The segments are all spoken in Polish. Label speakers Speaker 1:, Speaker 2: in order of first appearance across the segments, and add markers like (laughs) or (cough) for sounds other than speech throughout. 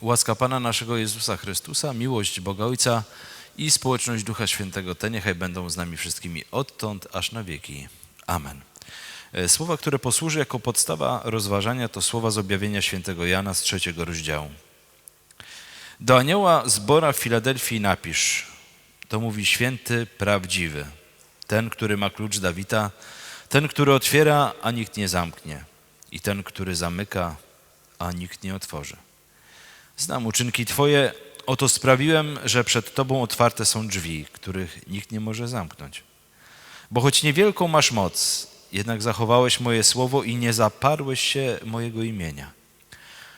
Speaker 1: Łaska Pana naszego Jezusa Chrystusa, miłość Boga Ojca i społeczność Ducha Świętego, te niechaj będą z nami wszystkimi odtąd aż na wieki. Amen. E, Słowa, które posłuży jako podstawa rozważania, to słowa z objawienia świętego Jana z trzeciego rozdziału. Do anioła zbora w Filadelfii napisz, to mówi święty, prawdziwy, ten, który ma klucz Dawida, ten, który otwiera, a nikt nie zamknie i ten, który zamyka, a nikt nie otworzy. Znam uczynki Twoje, oto sprawiłem, że przed Tobą otwarte są drzwi, których nikt nie może zamknąć. Bo choć niewielką masz moc, jednak zachowałeś moje słowo i nie zaparłeś się mojego imienia.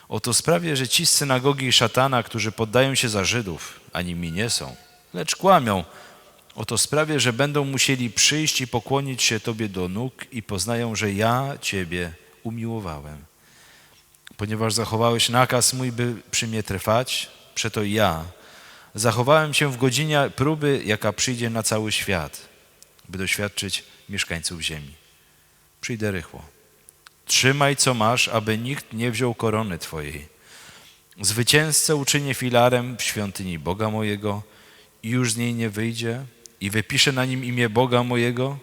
Speaker 1: Oto sprawię, że ci z synagogi szatana, którzy poddają się za Żydów, ani mi nie są, lecz kłamią, oto sprawię, że będą musieli przyjść i pokłonić się Tobie do nóg i poznają, że ja Ciebie umiłowałem. Ponieważ zachowałeś nakaz mój, by przy mnie trwać, przeto ja zachowałem się w godzinie próby, jaka przyjdzie na cały świat, by doświadczyć mieszkańców ziemi. Przyjdę rychło. Trzymaj, co masz, aby nikt nie wziął korony Twojej. Zwycięzcę uczynię filarem w świątyni Boga mojego i już z niej nie wyjdzie i wypiszę na nim imię Boga mojego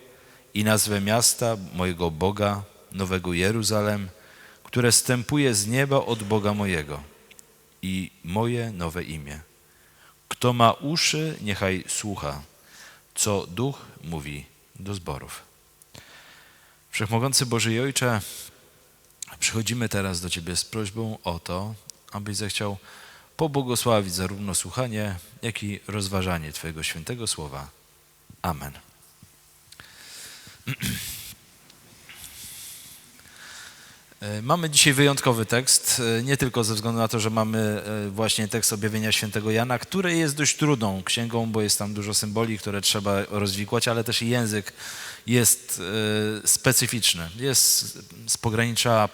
Speaker 1: i nazwę miasta mojego Boga, Nowego Jeruzalem, które stępuje z nieba od Boga mojego i moje nowe imię. Kto ma uszy, niechaj słucha, co Duch mówi do zborów. Wszechmogący Boży Ojcze, przychodzimy teraz do Ciebie z prośbą o to, abyś zechciał pobłogosławić zarówno słuchanie, jak i rozważanie Twojego świętego słowa. Amen. (clears throat) Mamy dzisiaj wyjątkowy tekst, e, nie tylko ze względu na to, że mamy e, właśnie tekst objawienia świętego Jana, który jest dość trudną księgą, bo jest tam dużo symboli, które trzeba rozwikłać, ale też język jest specyficzny. Jest z pogranicza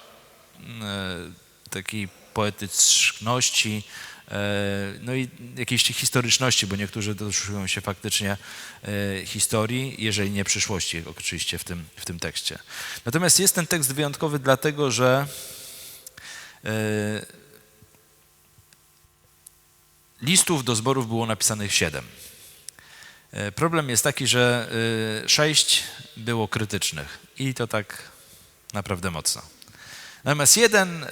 Speaker 1: takiej poetyczności, no i jakiejś historyczności, bo niektórzy doszukują się faktycznie historii, jeżeli nie przyszłości, oczywiście w tym, w tym tekście. Natomiast jest ten tekst wyjątkowy dlatego, że listów do zborów było napisanych siedem. Problem jest taki, że sześć było krytycznych i to tak naprawdę mocno. Natomiast jeden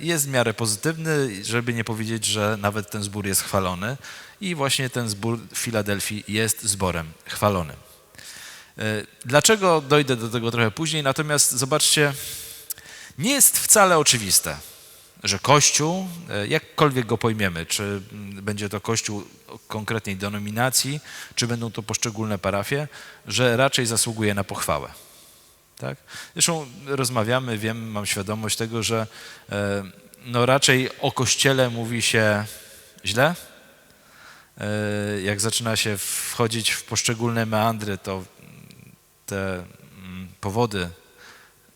Speaker 1: jest w miarę pozytywny, żeby nie powiedzieć, że nawet ten zbór jest chwalony i właśnie ten zbór w Filadelfii jest zborem chwalonym. Dlaczego dojdę do tego trochę później, natomiast zobaczcie, nie jest wcale oczywiste, że Kościół, jakkolwiek go pojmiemy, czy będzie to Kościół konkretnej denominacji, czy będą to poszczególne parafie, że raczej zasługuje na pochwałę. Tak? Zresztą rozmawiamy, wiem, mam świadomość tego, że no raczej o Kościele mówi się źle. Jak zaczyna się wchodzić w poszczególne meandry, to te powody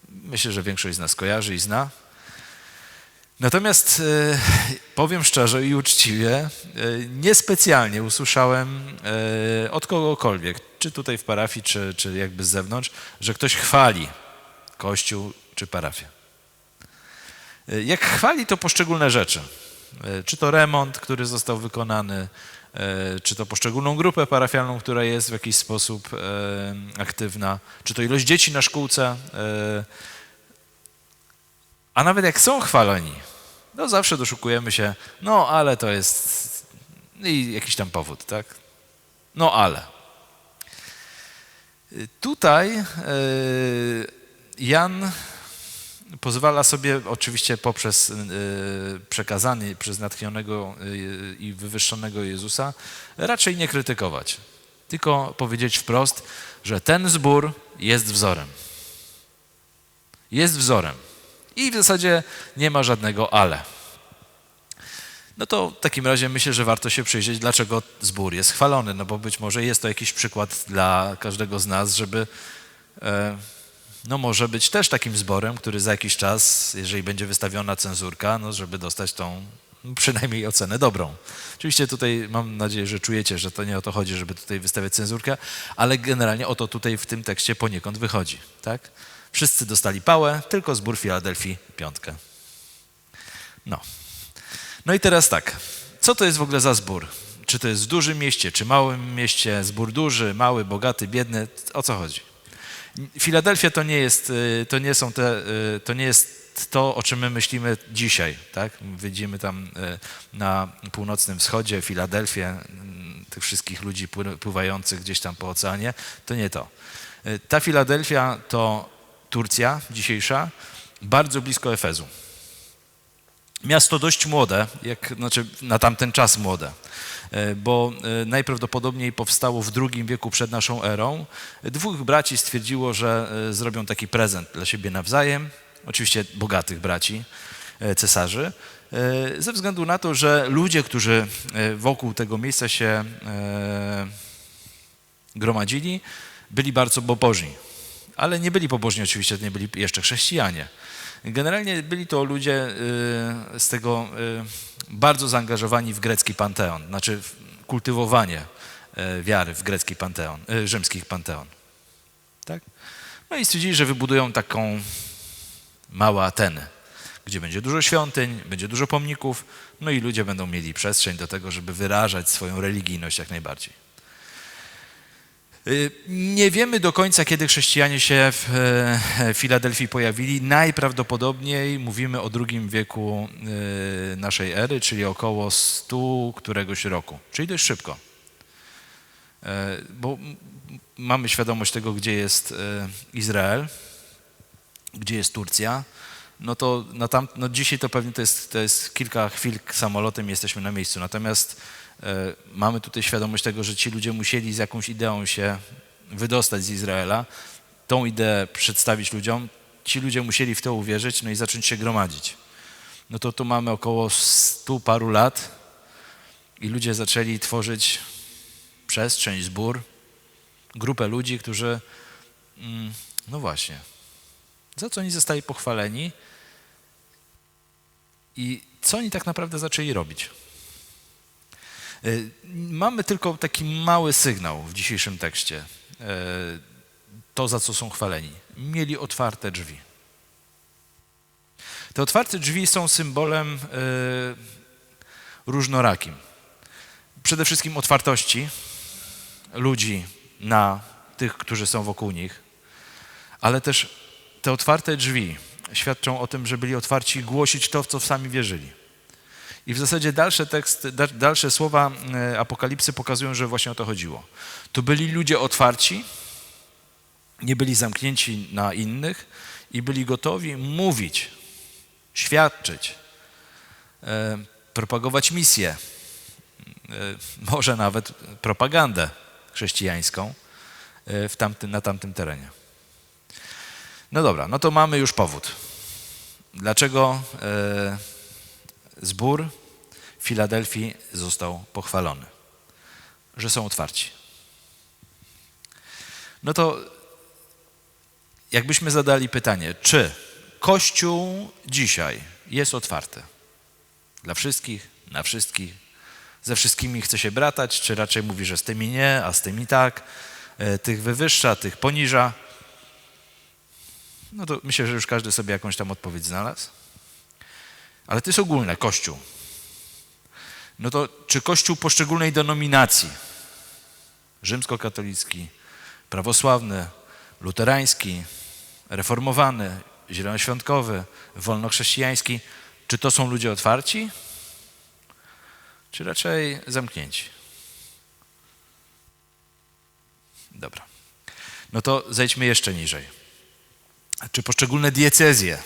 Speaker 1: myślę, że większość z nas kojarzy i zna. Natomiast powiem szczerze i uczciwie, niespecjalnie usłyszałem od kogokolwiek, czy tutaj w parafii, czy, czy jakby z zewnątrz, że ktoś chwali kościół czy parafię. Jak chwali to poszczególne rzeczy. Czy to remont, który został wykonany, czy to poszczególną grupę parafialną, która jest w jakiś sposób aktywna, czy to ilość dzieci na szkółce. A nawet jak są chwaleni, no zawsze doszukujemy się, no ale to jest i jakiś tam powód, tak? No ale. Tutaj Jan pozwala sobie, oczywiście poprzez przekazanie przez natchnionego i wywyższonego Jezusa, raczej nie krytykować, tylko powiedzieć wprost, że ten zbór jest wzorem. Jest wzorem. I w zasadzie nie ma żadnego ale. No to w takim razie myślę, że warto się przyjrzeć, dlaczego zbór jest chwalony, no bo być może jest to jakiś przykład dla każdego z nas, żeby no może być też takim zborem, który za jakiś czas, jeżeli będzie wystawiona cenzurka, no żeby dostać tą przynajmniej ocenę dobrą. Oczywiście tutaj mam nadzieję, że czujecie, że to nie o to chodzi, żeby tutaj wystawiać cenzurkę, ale generalnie o to tutaj w tym tekście poniekąd wychodzi, tak? Wszyscy dostali pałę, tylko zbór Filadelfii piątkę. No. No i teraz tak, co to jest w ogóle za zbór? Czy to jest w dużym mieście, czy małym mieście, zbór duży, mały, bogaty, biedny, o co chodzi? Filadelfia to nie jest, y, to nie są te, y, to nie jest to, o czym my myślimy dzisiaj, tak? Widzimy tam y, na północnym wschodzie Filadelfię, tych wszystkich ludzi pływających gdzieś tam po oceanie, to nie to. Ta Filadelfia to Turcja dzisiejsza, bardzo blisko Efezu. Miasto dość młode, jak, znaczy na tamten czas młode, e, bo e, najprawdopodobniej powstało w II wieku przed naszą erą. Dwóch braci stwierdziło, że e, zrobią taki prezent dla siebie nawzajem, oczywiście bogatych braci, cesarzy, ze względu na to, że ludzie, którzy wokół tego miejsca się gromadzili, byli bardzo pobożni. Ale nie byli pobożni oczywiście, nie byli jeszcze chrześcijanie. Generalnie byli to ludzie y, z tego y, bardzo zaangażowani w grecki panteon, znaczy kultywowanie y, wiary w grecki panteon, rzymskich panteon. Tak? No i stwierdzili, że wybudują taką małą Atenę, gdzie będzie dużo świątyń, będzie dużo pomników, no i ludzie będą mieli przestrzeń do tego, żeby wyrażać swoją religijność jak najbardziej. Y, nie wiemy do końca, kiedy chrześcijanie się w e, Filadelfii pojawili. Najprawdopodobniej mówimy o drugim wieku y, naszej ery, czyli około 100 któregoś roku, czyli dość szybko. E, bo mamy świadomość tego, gdzie jest e, Izrael, gdzie jest Turcja, no to na tam, no dzisiaj to pewnie to jest, to jest kilka chwil samolotem jesteśmy na miejscu. Natomiast E, mamy tutaj świadomość tego, że ci ludzie musieli z jakąś ideą się wydostać z Izraela, tą ideę przedstawić ludziom, ci ludzie musieli w to uwierzyć, no i zacząć się gromadzić. No to tu mamy około stu paru lat i ludzie zaczęli tworzyć przestrzeń, zbór, grupę ludzi, którzy, mm, no właśnie, za co oni zostali pochwaleni i co oni tak naprawdę zaczęli robić. E, mamy tylko taki mały sygnał w dzisiejszym tekście. E, to, za co są chwaleni. Mieli otwarte drzwi. Te otwarte drzwi są symbolem e, różnorakim. Przede wszystkim otwartości ludzi na tych, którzy są wokół nich, ale też te otwarte drzwi świadczą o tym, że byli otwarci głosić to, w co sami wierzyli. I w zasadzie dalsze teksty, dalsze słowa e, Apokalipsy pokazują, że właśnie o to chodziło. To byli ludzie otwarci, nie byli zamknięci na innych i byli gotowi mówić, świadczyć, e, propagować misję, e, może nawet propagandę chrześcijańską w tamtym, na tamtym terenie. No dobra, no to mamy już powód. Dlaczego zbór w Filadelfii został pochwalony, że są otwarci. No to jakbyśmy zadali pytanie, czy Kościół dzisiaj jest otwarty dla wszystkich, na wszystkich, ze wszystkimi chce się bratać, czy raczej mówi, że z tymi nie, a z tymi tak, e, tych wywyższa, tych poniża. No to myślę, że już każdy sobie jakąś tam odpowiedź znalazł. Ale to jest ogólne, Kościół. No to czy Kościół poszczególnej denominacji, rzymskokatolicki, prawosławny, luterański, reformowany, zielonoświątkowy, wolnochrześcijański, czy to są ludzie otwarci, czy raczej zamknięci? Dobra. No to zejdźmy jeszcze niżej. Czy poszczególne diecezje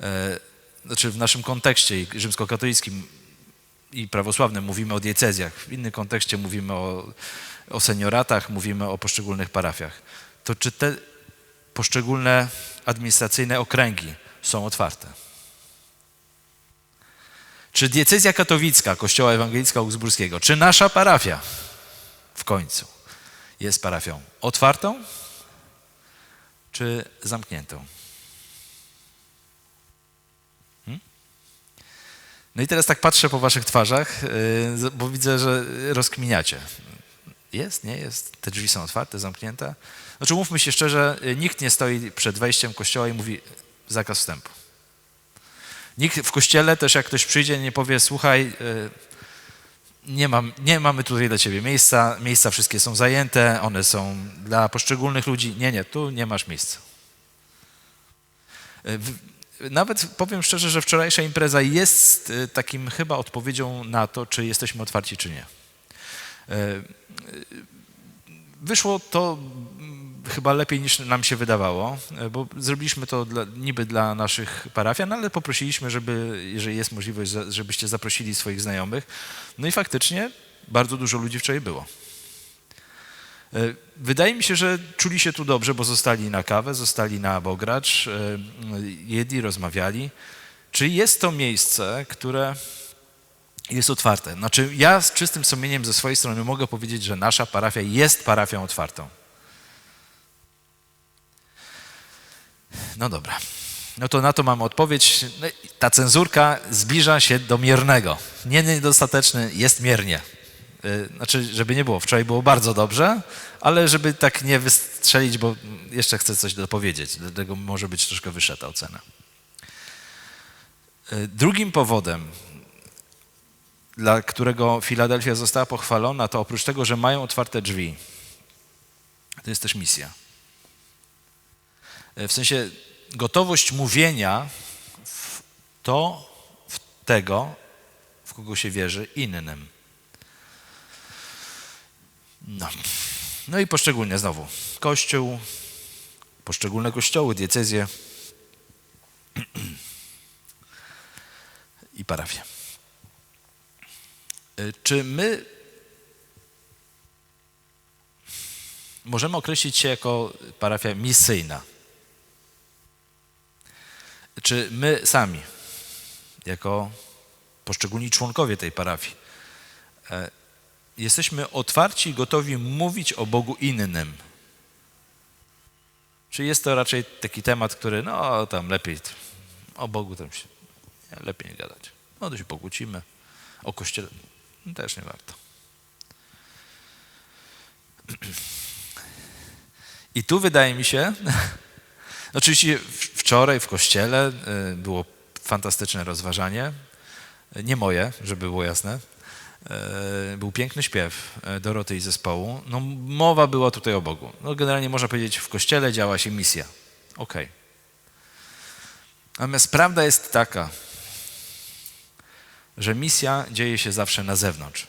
Speaker 1: e, znaczy w naszym kontekście rzymskokatolickim i prawosławnym mówimy o diecezjach, w innym kontekście mówimy o, o senioratach, mówimy o poszczególnych parafiach, to czy te poszczególne administracyjne okręgi są otwarte? Czy diecezja katowicka Kościoła Ewangelicka Augsburskiego, czy nasza parafia w końcu jest parafią otwartą czy zamkniętą? No i teraz tak patrzę po waszych twarzach, y, bo widzę, że rozkminiacie. Jest, nie jest? Te drzwi są otwarte, zamknięte? Znaczy mówmy się szczerze, y, nikt nie stoi przed wejściem kościoła i mówi zakaz wstępu. Nikt w kościele też, jak ktoś przyjdzie, nie powie, słuchaj, y, nie, mam, nie mamy tutaj dla ciebie miejsca, miejsca wszystkie są zajęte, one są dla poszczególnych ludzi. Nie, nie, tu nie masz miejsca. Y, nawet powiem szczerze, że wczorajsza impreza jest y, takim chyba odpowiedzią na to, czy jesteśmy otwarci, czy nie. Wyszło to chyba lepiej niż nam się wydawało, e, bo zrobiliśmy to dla, niby dla naszych parafian, ale poprosiliśmy, żeby, jeżeli jest możliwość, żebyście zaprosili swoich znajomych. No i faktycznie bardzo dużo ludzi wczoraj było. E, wydaje mi się, że czuli się tu dobrze, bo zostali na kawę, zostali na bogracz, e, jedli, rozmawiali. Czy jest to miejsce, które jest otwarte? Znaczy, ja z czystym sumieniem ze swojej strony mogę powiedzieć, że nasza parafia jest parafią otwartą. No dobra. No to na to mamy odpowiedź. No ta cenzurka zbliża się do miernego. Nie niedostateczny, jest miernie. Y, znaczy, żeby nie było, wczoraj było bardzo dobrze, ale żeby tak nie wystrzelić, bo jeszcze chcę coś dopowiedzieć, dlatego może być troszkę wyższa ta ocena. Y, drugim powodem, dla którego Filadelfia została pochwalona, to oprócz tego, że mają otwarte drzwi, to jest też misja. Y, w sensie gotowość mówienia w to, w tego, w kogo się wierzy, innym. No. no i poszczególnie znowu. Kościół, poszczególne kościoły, diecezje (clears throat) i parafie. Y, czy my możemy określić się jako parafia misyjna? Czy my sami, jako poszczególni członkowie tej parafii, e, jesteśmy otwarci i gotowi mówić o Bogu innym? Czy jest to raczej taki temat, który, no tam lepiej, o Bogu tam się lepiej nie gadać. No to się pokłócimy. O Kościele też nie warto. I tu wydaje mi się, (laughs) oczywiście Wczoraj w kościele y, było fantastyczne rozważanie. Nie moje, żeby było jasne. Y, był piękny śpiew y, Doroty i zespołu. No, mowa była tutaj o Bogu. No, generalnie można powiedzieć, w kościele działa się misja. Ok. Natomiast prawda jest taka, że misja dzieje się zawsze na zewnątrz.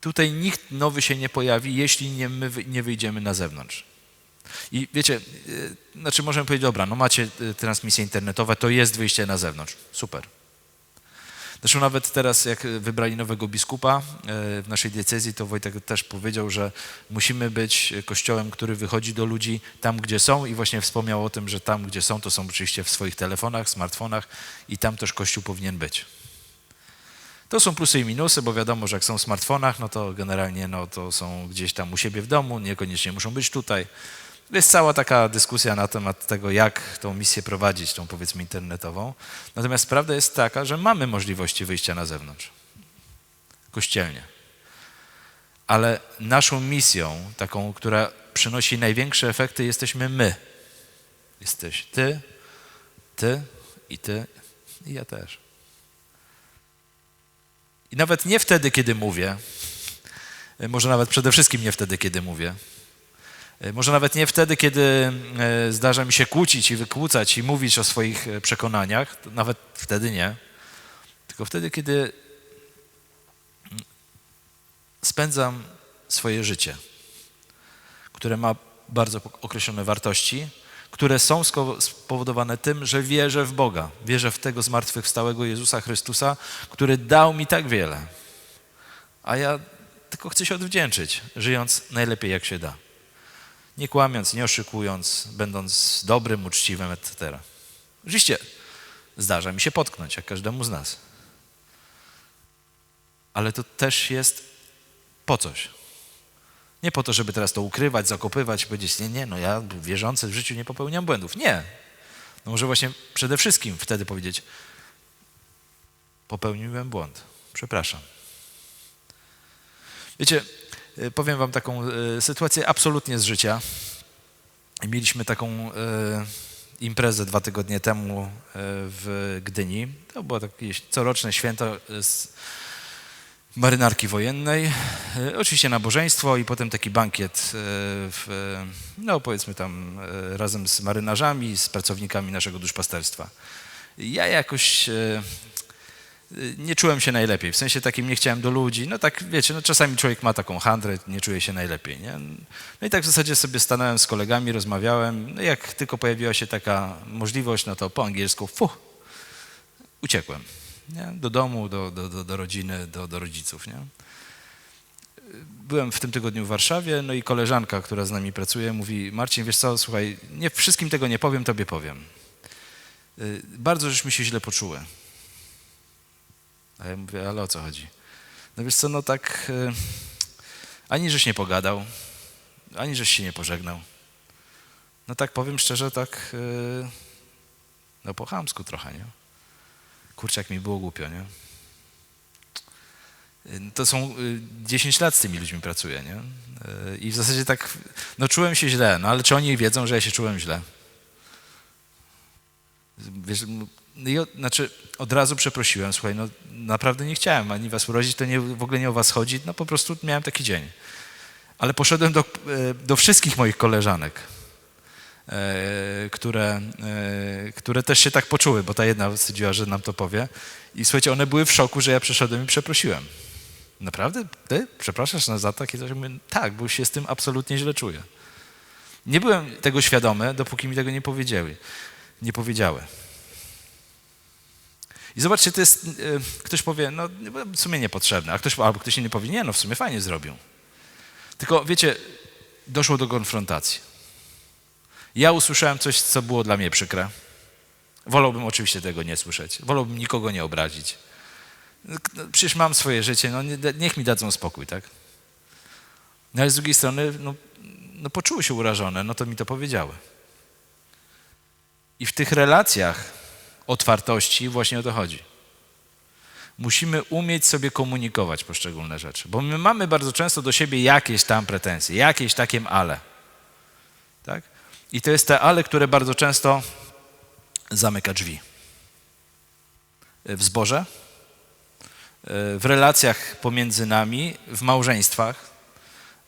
Speaker 1: Tutaj nikt nowy się nie pojawi, jeśli nie, my nie wyjdziemy na zewnątrz. I wiecie, yy, znaczy możemy powiedzieć, dobra, no macie y, transmisje internetowe, to jest wyjście na zewnątrz. Super. Zresztą nawet teraz, jak wybrali nowego biskupa y, w naszej diecezji, to Wojtek też powiedział, że musimy być kościołem, który wychodzi do ludzi tam, gdzie są i właśnie wspomniał o tym, że tam, gdzie są, to są oczywiście w swoich telefonach, smartfonach i tam też kościół powinien być. To są plusy i minusy, bo wiadomo, że jak są w smartfonach, no to generalnie no, to są gdzieś tam u siebie w domu, niekoniecznie muszą być tutaj. Jest cała taka dyskusja na temat tego, jak tą misję prowadzić, tą powiedzmy internetową. Natomiast prawda jest taka, że mamy możliwości wyjścia na zewnątrz, kościelnie. Ale naszą misją, taką, która przynosi największe efekty, jesteśmy my. Jesteś ty, ty i ty i ja też. I nawet nie wtedy, kiedy mówię, może nawet przede wszystkim nie wtedy, kiedy mówię, może nawet nie wtedy, kiedy e, zdarza mi się kłócić i wykłócać i mówić o swoich przekonaniach, nawet wtedy nie, tylko wtedy, kiedy spędzam swoje życie, które ma bardzo określone wartości, które są spowodowane tym, że wierzę w Boga, wierzę w tego zmartwychwstałego Jezusa Chrystusa, który dał mi tak wiele. A ja tylko chcę się odwdzięczyć, żyjąc najlepiej jak się da. Nie kłamiąc, nie oszukując, będąc dobrym, uczciwym, etc. Oczywiście zdarza mi się potknąć, jak każdemu z nas. Ale to też jest po coś. Nie po to, żeby teraz to ukrywać, zakopywać, powiedzieć, nie, nie, no ja wierzący w życiu nie popełniam błędów. Nie. No może właśnie przede wszystkim wtedy powiedzieć, popełniłem błąd, przepraszam. Wiecie, powiem wam taką y, sytuację absolutnie z życia. Mieliśmy taką e, imprezę dwa tygodnie temu e, w Gdyni. To było takie coroczne święto z marynarki wojennej. E, oczywiście nabożeństwo i potem taki bankiet, e, w, no powiedzmy tam e, razem z marynarzami, z pracownikami naszego duszpasterstwa. Ja jakoś e, nie czułem się najlepiej, w sensie takim nie chciałem do ludzi, no tak wiecie, no czasami człowiek ma taką handrę, nie czuje się najlepiej, nie? No i tak w zasadzie sobie stanąłem z kolegami, rozmawiałem, no jak tylko pojawiła się taka możliwość, no to po angielsku, fuh, uciekłem, nie? Do domu, do, do, do, do rodziny, do, do rodziców, nie? Byłem w tym tygodniu w Warszawie, no i koleżanka, która z nami pracuje, mówi, Marcin, wiesz co, słuchaj, nie wszystkim tego nie powiem, tobie powiem. Y, Bardzo żeśmy się źle poczuły. A ja mówię, ale o co chodzi? No wiesz co, no tak, y, ani żeś nie pogadał, ani żeś się nie pożegnał. No tak powiem szczerze, tak, y, no po chamsku trochę, nie? Kurczę, jak mi było głupio, nie? Y, To są y, 10 lat z tymi ludźmi pracuję, nie? I w zasadzie tak, no czułem się źle, no ale czy oni wiedzą, że ja się czułem źle? Wiesz, i od, znaczy od razu przeprosiłem, słuchaj, no naprawdę nie chciałem ani was urodzić, to nie, w ogóle nie o was chodzi, no po prostu miałem taki dzień. Ale poszedłem do, e, do wszystkich moich koleżanek, e, które, e, które też się tak poczuły, bo ta jedna stwierdziła, że nam to powie. I słuchajcie, one były w szoku, że ja przyszedłem i przeprosiłem. Naprawdę? Ty przepraszasz nas za takie coś? Mówię, tak, bo się z tym absolutnie źle czuję. Nie byłem tego świadomy, dopóki mi tego nie powiedziały. Nie powiedziały. I zobaczcie, to jest, e, ktoś powie, no w sumie niepotrzebne, a ktoś, albo ktoś inny powie, nie, no w sumie fajnie zrobił. Tylko wiecie, doszło do konfrontacji. Ja usłyszałem coś, co było dla mnie przykre. Wolałbym oczywiście tego nie słyszeć. Wolałbym nikogo nie obrazić. No, Przecież mam swoje życie, no nie- niech mi dadzą spokój, tak? No ale z drugiej strony, no, no poczuły się urażone, no to mi to powiedziały. I w tych relacjach otwartości właśnie o to chodzi. Musimy umieć sobie komunikować poszczególne rzeczy, bo my mamy bardzo często do siebie jakieś tam pretensje, jakieś takie ale. Tak? I to jest te ale, które bardzo często zamyka drzwi. W zborze, w relacjach pomiędzy nami, w małżeństwach,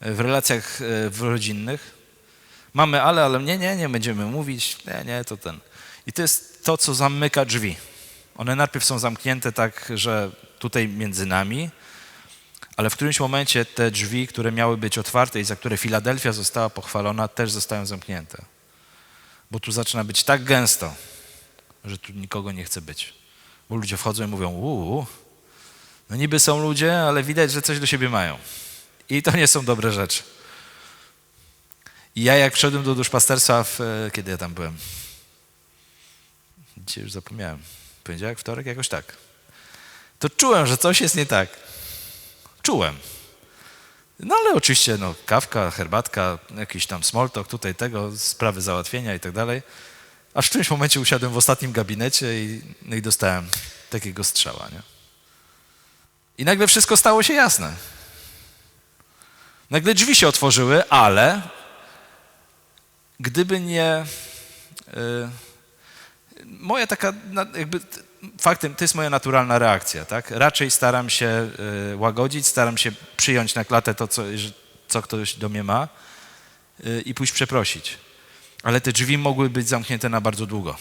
Speaker 1: w relacjach e, rodzinnych. Mamy ale, ale nie, nie, nie będziemy mówić, nie, nie, to ten. I to jest to, co zamyka drzwi. One najpierw są zamknięte tak, że tutaj między nami, ale w którymś momencie te drzwi, które miały być otwarte i za które Filadelfia została pochwalona, też zostają zamknięte. Bo tu zaczyna być tak gęsto, że tu nikogo nie chce być. Bo ludzie wchodzą i mówią, uuu, no niby są ludzie, ale widać, że coś do siebie mają. I to nie są dobre rzeczy. I ja jak wszedłem do duszpasterstwa, w, e, kiedy ja tam byłem? Dzisiaj już zapomniałem. Poniedziałek, wtorek, jakoś tak. To czułem, że coś jest nie tak. Czułem. No ale oczywiście, no, kawka, herbatka, jakiś tam small talk, tutaj tego, sprawy załatwienia i tak dalej. Aż w którymś momencie usiadłem w ostatnim gabinecie i, no i dostałem takiego strzała, nie? I nagle wszystko stało się jasne. Nagle drzwi się otworzyły, ale gdyby nie... y, moja taka, jakby faktem, to jest moja naturalna reakcja, tak? Raczej staram się y, łagodzić, staram się przyjąć na klatę to, co, co ktoś do mnie ma y, i pójść przeprosić. Ale te drzwi mogły być zamknięte na bardzo długo.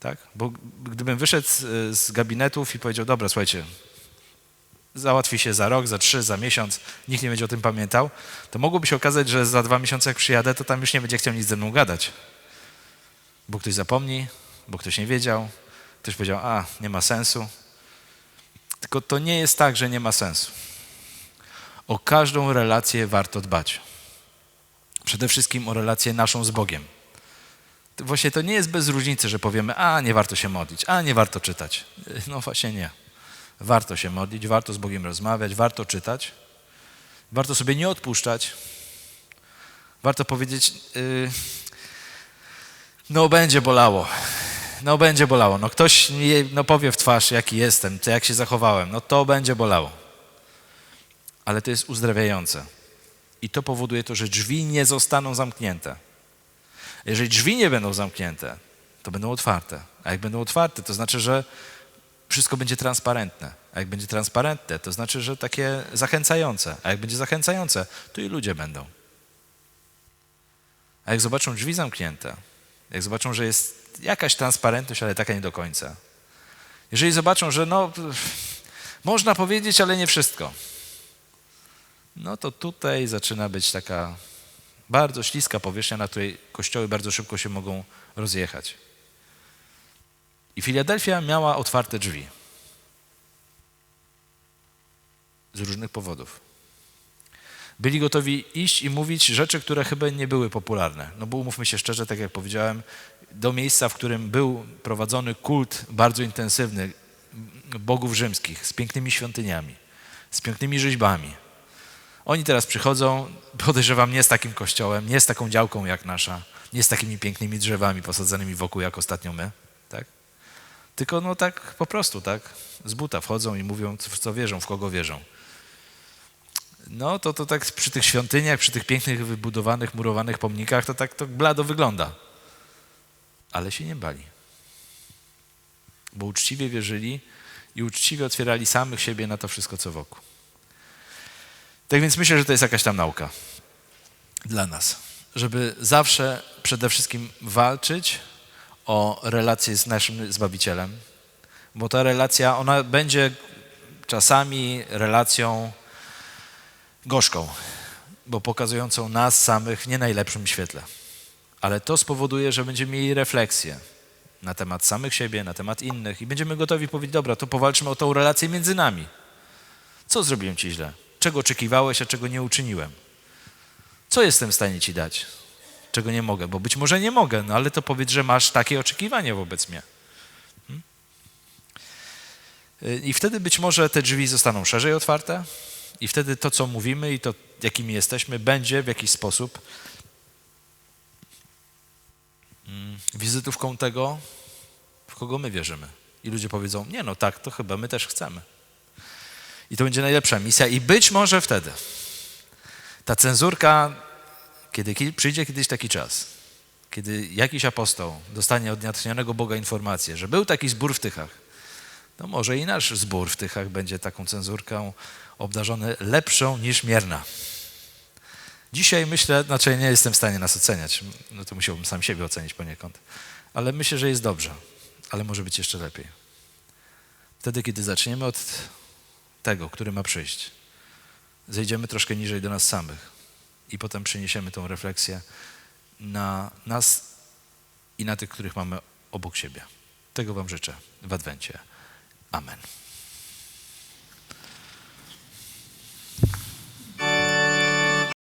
Speaker 1: Tak? Bo gdybym wyszedł z, z gabinetów i powiedział, dobra, słuchajcie, załatwi się za rok, za trzy, za miesiąc, nikt nie będzie o tym pamiętał, to mogłoby się okazać, że za dwa miesiące jak przyjadę, to tam już nie będzie chciał nic ze mną gadać. Bo ktoś zapomni, bo ktoś nie wiedział, ktoś powiedział, a, nie ma sensu. Tylko to nie jest tak, że nie ma sensu. O każdą relację warto dbać. Przede wszystkim o relację naszą z Bogiem. Właśnie to nie jest bez różnicy, że powiemy, a nie warto się modlić, a nie warto czytać. (laughs) No właśnie nie. Warto się modlić, warto z Bogiem rozmawiać, warto czytać, warto sobie nie odpuszczać, warto powiedzieć, yy, no będzie bolało, no będzie bolało, no ktoś no powie w twarz, jaki jestem, to jak się zachowałem, no to będzie bolało. Ale to jest uzdrawiające. I to powoduje to, że drzwi nie zostaną zamknięte. Jeżeli drzwi nie będą zamknięte, to będą otwarte. A jak będą otwarte, to znaczy, że wszystko będzie transparentne. A jak będzie transparentne, to znaczy, że takie zachęcające. A jak będzie zachęcające, to i ludzie będą. A jak zobaczą drzwi zamknięte, jak zobaczą, że jest jakaś transparentność, ale taka nie do końca. Jeżeli zobaczą, że no, można powiedzieć, ale nie wszystko, no to tutaj zaczyna być taka bardzo śliska powierzchnia, na której kościoły bardzo szybko się mogą rozjechać. I Filadelfia miała otwarte drzwi. Z różnych powodów. Byli gotowi iść i mówić rzeczy, które chyba nie były popularne. No bo umówmy się szczerze, tak jak powiedziałem, do miejsca, w którym był prowadzony kult bardzo intensywny bogów rzymskich, z pięknymi świątyniami, z pięknymi rzeźbami. Oni teraz przychodzą, podejrzewam, nie z takim kościołem, nie z taką działką jak nasza, nie z takimi pięknymi drzewami posadzonymi wokół, jak ostatnio my, tak? Tylko no tak po prostu, tak? Z buta wchodzą i mówią, w co wierzą, w kogo wierzą. No to, to tak przy tych świątyniach, przy tych pięknych, wybudowanych, murowanych pomnikach, to tak to blado wygląda. Ale się nie bali. Bo uczciwie wierzyli i uczciwie otwierali samych siebie na to wszystko, co wokół. Tak więc myślę, że to jest jakaś tam nauka dla nas, żeby zawsze przede wszystkim walczyć o relację z naszym Zbawicielem, bo ta relacja, ona będzie czasami relacją gorzką, bo pokazującą nas samych w nie najlepszym świetle. Ale to spowoduje, że będziemy mieli refleksję na temat samych siebie, na temat innych i będziemy gotowi powiedzieć, dobra, to powalczymy o tą relację między nami. Co zrobiłem ci źle? Czego oczekiwałeś, a czego nie uczyniłem? Co jestem w stanie ci dać? Czego nie mogę? Bo być może nie mogę, no ale to powiedz, że masz takie oczekiwanie wobec mnie. Hmm? I wtedy być może te drzwi zostaną szerzej otwarte, i wtedy to, co mówimy i to, jakimi jesteśmy, będzie w jakiś sposób mm, wizytówką tego, w kogo my wierzymy. I ludzie powiedzą, nie no tak, to chyba my też chcemy. I to będzie najlepsza misja. I być może wtedy ta cenzurka, kiedy przyjdzie kiedyś taki czas, kiedy jakiś apostoł dostanie od natchnionego Boga informację, że był taki zbór w Tychach, to może i nasz zbór w Tychach będzie taką cenzurką obdarzony lepszą niż mierna. Dzisiaj myślę, znaczy nie jestem w stanie nas oceniać, no to musiałbym sam siebie ocenić poniekąd, ale myślę, że jest dobrze, ale może być jeszcze lepiej. Wtedy, kiedy zaczniemy od tego, który ma przyjść, zejdziemy troszkę niżej do nas samych i potem przeniesiemy tą refleksję na nas i na tych, których mamy obok siebie. Tego Wam życzę w Adwencie. Amen.